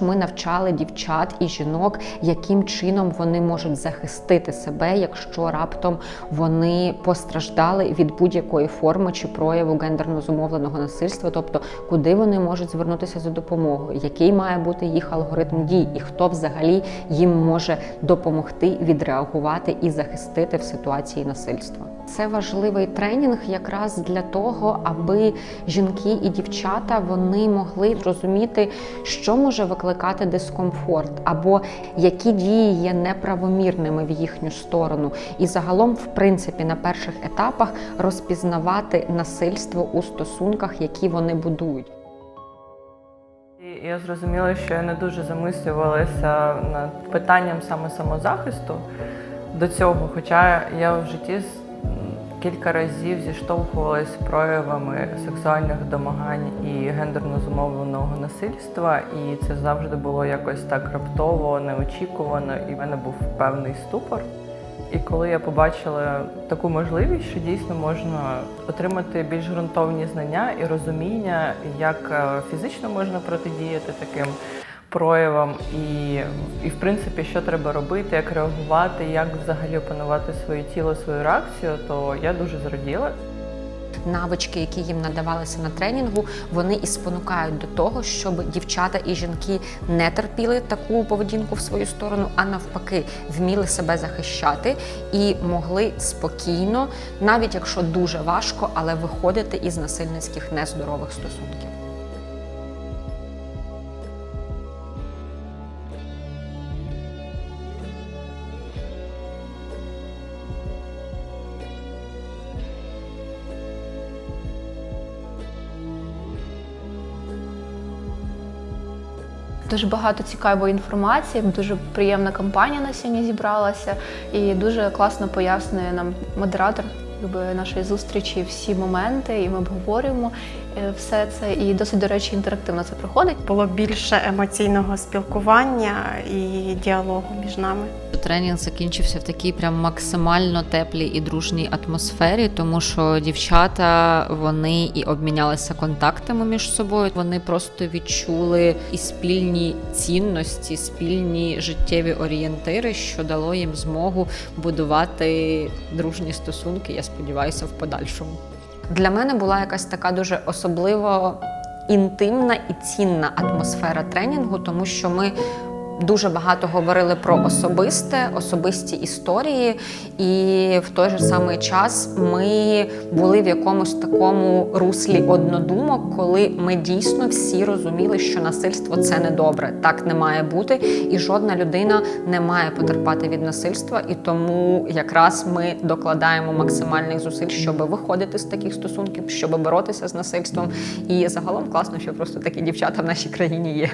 ми навчали дівчат і жінок, яким чином вони можуть захистити себе, якщо раптом вони постраждали від будь-якої форми чи прояву гендерно зумовленого насильства, тобто куди вони можуть звернутися за допомогою, який має бути їх алгоритм дій, і хто взагалі їм може допомогти відреагувати і захистити в ситуації насильства. Це важливий тренінг якраз для того, аби жінки і дівчата вони могли зрозуміти, що може викликати дискомфорт, або які дії є неправомірними в їхню сторону, і загалом, в принципі, на перших етапах розпізнавати насильство у стосунках, які вони будують. Я зрозуміла, що я не дуже замислювалася над питанням саме самозахисту до цього. Хоча я в житті кілька разів зіштовхувалася з проявами сексуальних домагань і гендерно зумовленого насильства, і це завжди було якось так раптово, неочікувано, і в мене був певний ступор. І коли я побачила таку можливість, що дійсно можна отримати більш ґрунтовні знання і розуміння, як е, фізично можна протидіяти таким проявам, і, і в принципі, що треба робити, як реагувати, як взагалі опанувати своє тіло, свою реакцію, то я дуже зраділа. навички, які їм надавалися на тренінгу, вони і спонукають до того, щоб дівчата і жінки не терпіли таку поведінку в свою сторону, а навпаки, вміли себе захищати і могли спокійно, навіть якщо дуже важко, але виходити із насильницьких нездорових стосунків. Дуже багато цікавої інформації, дуже приємна компанія на сьогодні зібралася, і дуже класно пояснює нам модератор нашої зустрічі всі моменти, і ми обговорюємо все це. І досить, до речі, інтерактивно це проходить. було більше емоційного спілкування і діалогу між нами. Тренінг закінчився в такій прям максимально теплій і дружній атмосфері, тому що дівчата вони і обмінялися контактами між собою. Вони просто відчули і спільні цінності, спільні життєві орієнтири, що дало їм змогу будувати дружні стосунки. Я сподіваюся, в подальшому. Для мене була якась така дуже особливо інтимна і цінна атмосфера тренінгу, тому що ми дуже багато говорили про особисте, особисті історії, і в той же самий час ми були в якомусь такому руслі однодумок, коли ми дійсно всі розуміли, що насильство це не добре, так не має бути, і жодна людина не має потерпати від насильства. І тому якраз ми докладаємо максимальних зусиль, щоб виходити з таких стосунків, щоб боротися з насильством. І загалом класно, що просто такі дівчата в нашій країні є.